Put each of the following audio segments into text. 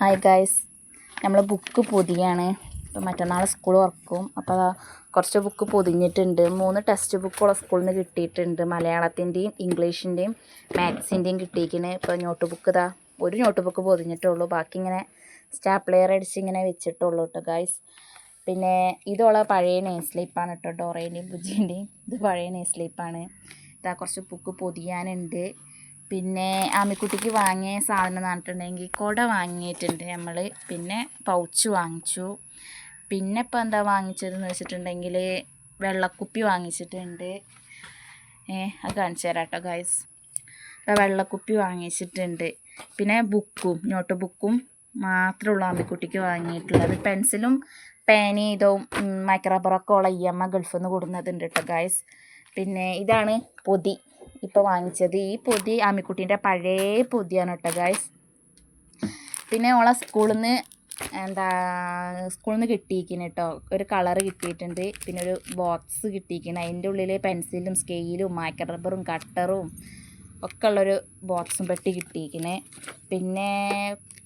Hi guys നമ്മൾ book പൊതിയാണ്. ഇപ്പം മറ്റന്നാൾ സ്കൂൾ തുറക്കും അപ്പോൾ കുറച്ച് ബുക്ക് പൊതിഞ്ഞിട്ടുണ്ട്. മൂന്ന് ടെക്സ്റ്റ് ബുക്കുള്ള സ്കൂളിൽ നിന്ന് കിട്ടിയിട്ടുണ്ട്. മലയാളത്തിന്റെയും ഇംഗ്ലീഷിന്റെയും മാത്സിന്റെയും കിട്ടിയിരിക്കുന്നത് ഇപ്പോൾ നോട്ട് ബുക്ക് ഇതാ ഒരു നോട്ട് ബുക്ക് പൊതിഞ്ഞിട്ടുള്ളൂ. ബാക്കി ഇങ്ങനെ സ്റ്റാപ്ലെയർ അടിച്ച് ഇങ്ങനെ വെച്ചിട്ടുള്ളൂ കേട്ടോ ഗായ്സ് പിന്നെ ഇതുള്ള പഴയ നെയ്സ്ലീപ്പാണ് കേട്ടോ ഡോറേന്റെയും ബുജീന്റെയും ഇത് പഴയ നെയ്സ്ലീപ്പാണ് ഇതാ കുറച്ച് ബുക്ക് പൊതിയാനുണ്ട്. പിന്നെ ആമിക്കുട്ടിക്ക് വാങ്ങിയ സാധനം എന്ന് പറഞ്ഞിട്ടുണ്ടെങ്കിൽ കുട വാങ്ങിയിട്ടുണ്ട് നമ്മൾ. പിന്നെ പൗച്ച് വാങ്ങിച്ചു. പിന്നെ ഇപ്പം എന്താ വാങ്ങിച്ചതെന്ന് വെച്ചിട്ടുണ്ടെങ്കിൽ വെള്ളക്കുപ്പി വാങ്ങിച്ചിട്ടുണ്ട്. ഏ അത് കാണിച്ചു തരാം കേട്ടോ ഗൈസ് അപ്പോൾ വെള്ളക്കുപ്പി വാങ്ങിച്ചിട്ടുണ്ട്. പിന്നെ ബുക്കും നോട്ട് ബുക്കും മാത്രമേ ആമിക്കുട്ടിക്ക് വാങ്ങിയിട്ടുള്ളത്. പെൻസിലും പേനയും ഇതും മൈക്രോബറൊക്കെ ഉള്ള ഇ എം ഗൾഫിൽ നിന്ന് കൊടുക്കുന്നതുണ്ട് കേട്ടോ ഗൈസ് പിന്നെ ഇതാണ് പൊതി. ഇപ്പോൾ വാങ്ങിച്ചത് ഈ പൊതി ആമിക്കുട്ടീന്റെ പഴയ പൊതിയാണ് കേട്ടോ ഗായ്സ് പിന്നെ ഓളെ സ്കൂളിൽ നിന്ന് എന്താ സ്കൂളിൽ നിന്ന് കിട്ടിയിരിക്കുന്നു കേട്ടോ ഒരു കളർ കിട്ടിയിട്ടുണ്ട്. പിന്നെ ഒരു ബോക്സ് കിട്ടിയിരിക്കുന്നു അതിന്റെ ഉള്ളിൽ പെൻസിലും സ്കെയിലും മാക്കർ റബ്ബറും കട്ടറും ഒക്കെ ഉള്ളൊരു ബോക്സും പെട്ടി കിട്ടിയിരിക്കുന്നത് പിന്നെ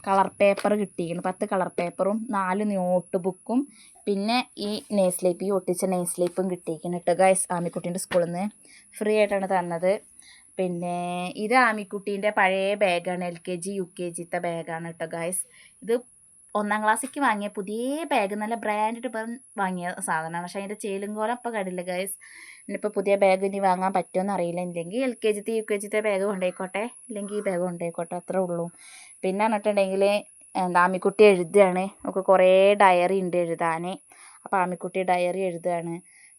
കളർ പേപ്പർ കിട്ടിയിരിക്കുന്നു. പത്ത് കളർ പേപ്പറും നാല് നോട്ട് ബുക്കും പിന്നെ ഈ നെയ്സ്ലീപ്പ് ഈ ഒട്ടിച്ച നെയ്സ്ലീപ്പും കിട്ടിയിരിക്കുന്നു കേട്ടോ ഗൈസ് ആമിക്കുട്ടീന്റെ സ്കൂളിൽ നിന്ന് ഫ്രീ ആയിട്ടാണ് തന്നത്. പിന്നെ ഇത് ആമിക്കുട്ടീന്റെ പഴയ ബാഗാണ് L K G U K ജിത്തെ ബാഗാണ് കേട്ടോ ഗൈസ് ഇത് ഒന്നാം ക്ലാസ്സിക്ക് വാങ്ങിയ പുതിയ ബാഗ് നല്ല ബ്രാൻഡഡ് ഇപ്പം വാങ്ങിയ സാധനമാണ്. പക്ഷേ അതിന്റെ ചേലും കോലം അപ്പം കടില്ല ഗൈസ് ഇനിയിപ്പോൾ പുതിയ ബാഗ് ഇനി വാങ്ങാൻ പറ്റുമെന്ന് അറിയില്ല. ഇല്ലെങ്കിൽ എൽ കെ ജിത്തെ യു കെ ജിത്തെ ബാഗ് കൊണ്ടുപോയിക്കോട്ടെ ഇല്ലെങ്കിൽ ഈ ബാഗ് കൊണ്ടുപോയിക്കോട്ടെ അത്രേ ഉള്ളൂ. പിന്നെ പറഞ്ഞിട്ടുണ്ടെങ്കിൽ എന്താ ആമിക്കുട്ടി എഴുതുകയാണ്. നമുക്ക് കുറേ ഡയറി ഉണ്ട് എഴുതാൻ. അപ്പോൾ ആമിക്കുട്ടി ഡയറി എഴുതുകയാണ്.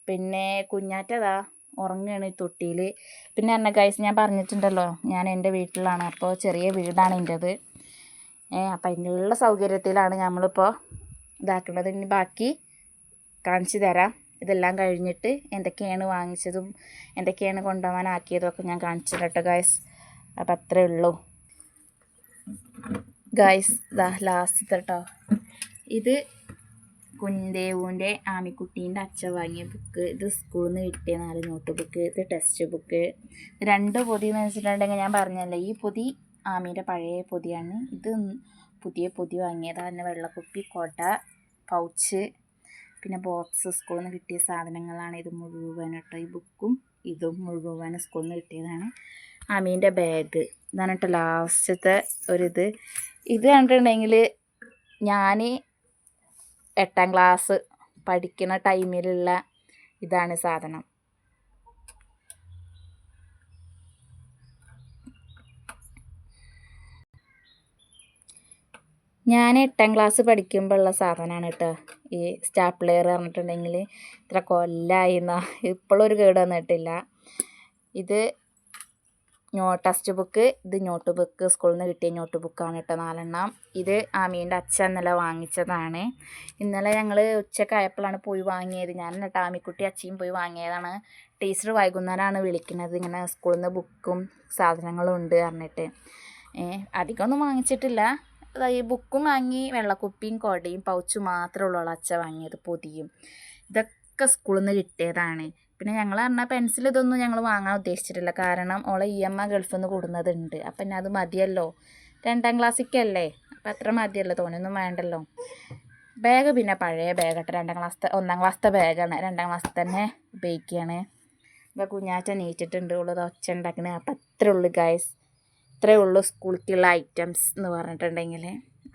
പിന്നെ കുഞ്ഞാറ്റതാ ഉറങ്ങുകയാണ് ഈ തൊട്ടിയിൽ. പിന്നെ എന്നെ ഗൈസ് ഞാൻ പറഞ്ഞിട്ടുണ്ടല്ലോ. ഞാൻ എന്റെ വീട്ടിലാണ്. അപ്പോൾ ചെറിയ വീടാണ് എന്റേത് അപ്പം അതിനുള്ള സൗകര്യത്തിലാണ് നമ്മളിപ്പോൾ ഇതാക്കുന്നത്. ഇനി ബാക്കി കാണിച്ചു തരാം. ഇതെല്ലാം കഴിഞ്ഞിട്ട് എന്തൊക്കെയാണ് വാങ്ങിച്ചതും എന്തൊക്കെയാണ് കൊണ്ടുപോകാനാക്കിയതും ഒക്കെ ഞാൻ കാണിച്ചു കേട്ടോ ഗായ്സ് അപ്പം അത്രേ ഉള്ളൂ. ഗായ്സ് ദാ ലാസ്റ്റ് കേട്ടോ ഇത് കുഞ്ഞദേവുവിന്റെ ആമിക്കുട്ടീന്റെ അച്ഛൻ വാങ്ങിയ ബുക്ക് ഇത് സ്കൂളിൽ നിന്ന് കിട്ടിയ നാല് നോട്ട് ബുക്ക് ഇത് ടെക്സ്റ്റ് ബുക്ക് രണ്ട് പൊതി എന്ന് വെച്ചിട്ടുണ്ടെങ്കിൽ ഞാൻ പറഞ്ഞല്ലേ ഈ പൊതി ആമീന്റെ പഴയ പൊതിയാണ്. ഇത് പുതിയ പൊതി വാങ്ങിയതാണ് തന്നെ വെള്ളക്കുപ്പി കൊട പൗച്ച് പിന്നെ ബോക്സ് സ്കൂളിൽ നിന്ന് കിട്ടിയ സാധനങ്ങളാണ് ഇത് മുഴുവൻ കേട്ടോ. ഈ ബുക്കും ഇതും മുഴുവൻ സ്കൂളിൽ നിന്ന് കിട്ടിയതാണ്. ആമീന്റെ ബാഗ്. ഇതാണ് കേട്ടോ ലാസ്റ്റത്തെ ഒരിത്. ഇത് കണ്ടിട്ടുണ്ടെങ്കിൽ ഞാൻ എട്ടാം ക്ലാസ് പഠിക്കുന്ന ടൈമിലുള്ള ഇതാണ് സാധനം. ഞാൻ എട്ടാം ക്ലാസ് പഠിക്കുമ്പോഴുള്ള സാധനമാണ് കേട്ടോ ഈ സ്റ്റാപ്ലെയർ പറഞ്ഞിട്ടുണ്ടെങ്കിൽ ഇത്ര കൊല്ലായിന്ന. ഇപ്പോഴൊരു കേട് വന്നിട്ടില്ല. ഇത് നോ ടെക്സ്റ്റ് ബുക്ക് ഇത് നോട്ട് ബുക്ക് സ്കൂളിൽ നിന്ന് കിട്ടിയ നോട്ട് ബുക്കാണ് കേട്ടോ നാലെണ്ണം. ഇത് ആമീന്റെ അച്ഛൻ ഇന്നലെ വാങ്ങിച്ചതാണ്. ഇന്നലെ ഞങ്ങൾ ഉച്ചക്കായപ്പോഴാണ് പോയി വാങ്ങിയത്. ഞാൻ എന്നിട്ട് ആമിക്കുട്ടി അച്ഛയും പോയി വാങ്ങിയതാണ്. ടീച്ചർ വൈകുന്നേരമാണ് വിളിക്കുന്നത്. ഇങ്ങനെ സ്കൂളിൽ നിന്ന് ബുക്കും സാധനങ്ങളും ഉണ്ട് പറഞ്ഞിട്ട്. അധികമൊന്നും വാങ്ങിച്ചിട്ടില്ല. ഈ ബുക്കും വാങ്ങി വെള്ളക്കുപ്പിയും കൊടയും പൗച്ചും മാത്രമേ ഉള്ളൂ അച്ഛ വാങ്ങിയത് പൊതിയും. ഇതൊക്കെ സ്കൂളിൽ നിന്ന് കിട്ടിയതാണ്. പിന്നെ ഞങ്ങൾ പറഞ്ഞാൽ പെൻസിൽ ഇതൊന്നും ഞങ്ങൾ വാങ്ങാൻ ഉദ്ദേശിച്ചിട്ടില്ല. കാരണം ഓളെ ഇ എം ഐ ഗൾഫിൽ നിന്ന് കൂടുന്നതുണ്ട്. അപ്പം പിന്നെ അത് മതിയല്ലോ. രണ്ടാം ക്ലാസ്സിക്കല്ലേ? അപ്പം അത്ര മതിയല്ലോ. തോന്നിയൊന്നും വേണ്ടല്ലോ. ബാഗ് പിന്നെ പഴയ ബാഗട്ടെ രണ്ടാം ക്ലാസ്സത്തെ ഒന്നാം ക്ലാസ്സത്തെ ബാഗാണ് രണ്ടാം ക്ലാസ് തന്നെ ഉപയോഗിക്കുകയാണ് ഇപ്പം കുഞ്ഞാറ്റ നീറ്റിട്ടുണ്ട് ഉള്ളത് ഒച്ച ഉണ്ടാക്കണേ. അപ്പം അത്രേ ഉള്ളൂ ഗൈസ് ഇത്രേ ഉള്ളൂ സ്കൂളിലേക്കുള്ള ഐറ്റംസ് എന്ന് പറഞ്ഞിട്ടുണ്ടെങ്കിൽ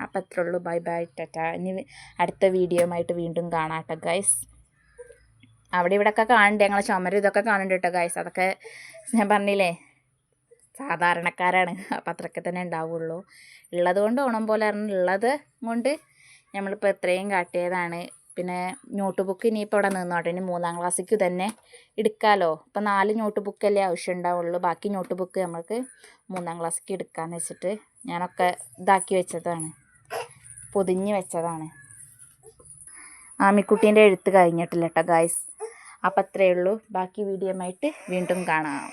അപ്പം അത്രേ ഉള്ളൂ ബൈ ബൈ ടറ്റ. ഇനി അടുത്ത വീഡിയോയുമായിട്ട് വീണ്ടും കാണാം കേട്ടോ ഗൈസ് അവിടെ ഇവിടെയൊക്കെ കാണണ്ടേ ഞങ്ങളെ ചുമര ഇതൊക്കെ കാണുന്നുണ്ട് കേട്ടോ ഗൈസ് അതൊക്കെ ഞാൻ പറഞ്ഞില്ലേ? സാധാരണക്കാരാണ്. അപ്പം അത്രയ്ക്ക് തന്നെ ഉണ്ടാവുള്ളൂ. ഉള്ളത് കൊണ്ട് ഓണം പോലെ ഉള്ളത് കൊണ്ട് നമ്മളിപ്പോൾ എത്രയും കാട്ടിയതാണ്. പിന്നെ നോട്ട് ബുക്ക് ഇനിയിപ്പോൾ ഇവിടെ നിന്നോട്ടെ. ഇനി മൂന്നാം ക്ലാസ്സിക്ക് തന്നെ എടുക്കാമല്ലോ ഇപ്പം നാല് നോട്ട് ബുക്കല്ലേ ആവശ്യം ഉണ്ടാവുള്ളൂ. ബാക്കി നോട്ട് ബുക്ക് നമുക്ക് മൂന്നാം ക്ലാസ്സിക്ക് എടുക്കാമെന്ന് വെച്ചിട്ട് ഞാനൊക്കെ ഇതാക്കി വെച്ചതാണ്. പൊതിഞ്ഞ് വെച്ചതാണ്. ആമിക്കുട്ടീന്റെ എഴുത്ത് കഴിഞ്ഞിട്ടില്ല കേട്ടോ ഗായ്സ് അപ്പം അത്രയേ ഉള്ളൂ. ബാക്കി വീഡിയോ ആയിട്ട് വീണ്ടും കാണാം.